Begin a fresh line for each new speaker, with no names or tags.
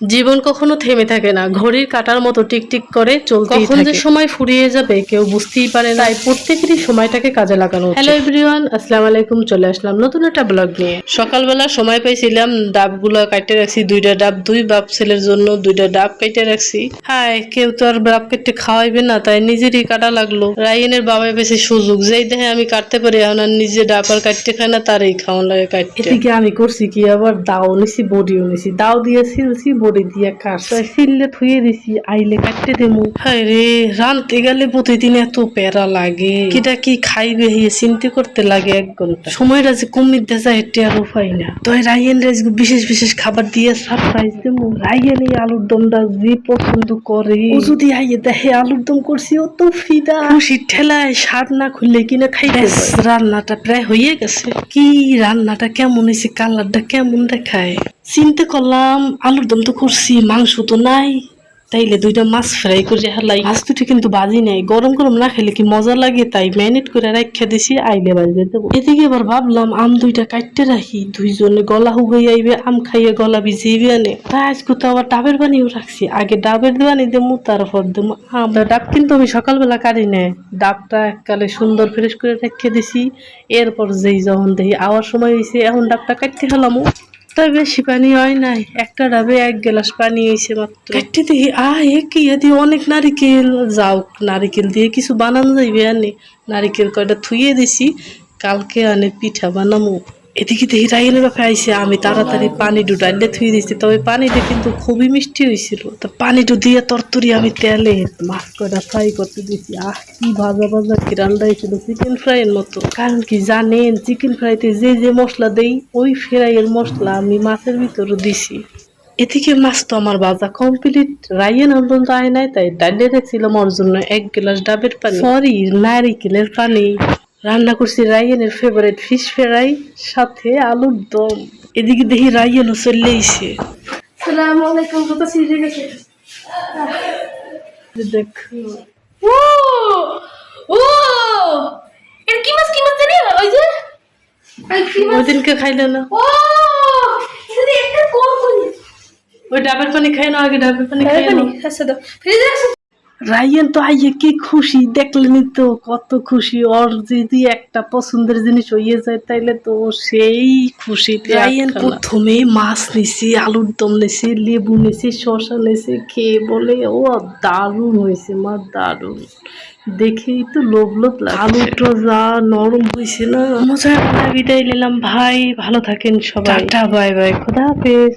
জীবন কখনো থেমে থাকে না। ঘড়ির কাটার মতো টিকটিক করে চলতেই
কখন যে
সময় ফুরিয়ে যাবে কেউ বুঝতেই পারে না। তাই প্রত্যেকেরই সময়টাকে কাজে লাগানো হ্যালো এভরিওয়ান আসসালামু আলাইকুম চলে আসলাম নতুন একটা ব্লগ নিয়ে। সকালবেলা সময় পাইছিলাম ডাবগুলো কাটতে রাখছি দুইটা ডাব দুই বাপ ছেলের জন্য দুইটা ডাব কেটে রাখছি। হাই কেউ তো আর ডাব কেটে খাওয়াইবে না তাই নিজেরই কাটা লাগল। রায়নের বাবা বেশি সুযোগ যেই দেখে আমি কাটতে পারি এখন আর নিজে ডাব আর কাটতে খায় না তারই খাওয়ান লাগে কাটতে। এদিকে আমি করছি কি আবার দাও নিছি বডিও নিছি। দাও দিয়ে সিলছি বডি দিয়ে কাটছি সিললে থুয়ে দিছি আইলে কাটতে দেমু। হায় রে রানতে গেলে প্রতিদিন এত প্যারা লাগে। কিটা কি খাইবে হিয়ে চিন্তা করতে লাগে এক ঘণ্টা। সময়টা যে কমিয়ে দিয়ে যায় এটা আর উপায় না। তো এই রাইয়েন রাইস বিশেষ বিশেষ খাবার দিয়ে সারপ্রাইজ দেবো রাইয়েন এই আলুর দমটা যে পছন্দ করে। ও যদি আইয়ে দেখে আলুর দম করছি ও তো ফিদা। খুশি ঠেলায় শার্ট না খুললে কিনা পারে। রান্নাটা প্রায় হয়ে গেছে। কি রান্নাটা কেমন হয়েছে কালারটা কেমন দেখায়? চিন্তা করলাম, আলুর দম তো করছি, মাংস তো নাই। তাইলে দুইটা মাছ ফ্রাই করে হালাই। মাছ দুটো কিন্তু বাজি নাই, গরম গরম না খেলে কি মজা লাগে? তাই ম্যানেট করে রাখা দিছি, আইলে বাজে দেবো এদিকে এবার ভাবলাম, আম দুইটা কাটতে রাখি। দুইজনে গলা হুগাই আইবে, আম খাইয়ে গলা ভিজিয়ে আনে। তাই আজকে তো আবার ডাবের বানিয়েও রাখছি। আগে ডাবের বানি দেবো তারপর দেবো আম। ডাব কিন্তু আমি সকালবেলা কাটি না ডাবটা এককালে সুন্দর ফ্রেশ করে রেখে দিছি। এরপর যেই যখন দেখি আওয়ার সময় হয়েছে এখন ডাবটা কাটতে খেলামও তাই বেশি পানি হয় নাই। একটা ডাবে এক গ্লাস পানি হয়েছে মাত্র। একটি দেখি আ এ কি? এদি অনেক নারিকেল। যাও, নারিকেল দিয়ে কিছু বানানো যাইবে আনে। নারিকেল কয়টা থুয়ে দিছি, কালকে আনে পিঠা বানামু। এদিকে দেখি বাপে আইসে আমি তাড়াতাড়ি পানি ডু ডাইলে থুয়ে দিছি। তবে পানিটা কিন্তু খুবই মিষ্টি হয়েছিল তো পানিটু দিয়ে তরতরি আমি তেলে মাছ কয়টা ফ্রাই করতে দিছি। আহ কি ভাজা ভাজা কিরান্ডা হয়েছিল চিকেন ফ্রাইয়ের মতো। কারণ কি জানেন চিকেন ফ্রাইতে যে যে মশলা দেই ওই ফ্রাইয়ের মশলা আমি মাছের ভিতরে দিছি। এদিকে মাছ তো আমার বাজা কমপ্লিট। রাইয়েন পর্যন্ত আয় নাই তাই ডাইলে রেখেছিলাম ওর জন্য এক গ্লাস ডাবের পানি। সরি নারিকেলের পানি। রান্না করছি রাইয়েনের ফেভারিট ফিশ ফ্রাই সাথে আলুর দম। এদিকে দেখি রাইয়েনও চলে এসে খাইলে না ওই ডাবের পানি খাই না আগে ডাবের পানি খাই না।
আচ্ছা ফ্রিজে রাখছো
রাইয়েন তো আইয়ে কি খুশি? দেখলেনি তো কত খুশি। ওর যদি একটা পছন্দের জিনিস হইয়ে যায় তাইলে তো সেই খুশি রাইয়েন প্রথমে মাছ নিছি আলুর দম নিছি লেবু নিছি শসা নিছি খেয়ে বলে ও দারুণ হয়েছে মা দারুণ। দেখেই তো লোভ লোভ লাগে আলুটা যা নরম হয়েছে না। মজা করে বিদায় নিলাম। ভাই ভালো থাকেন সবাই। Tata bye bye. খোদা হাফেজ।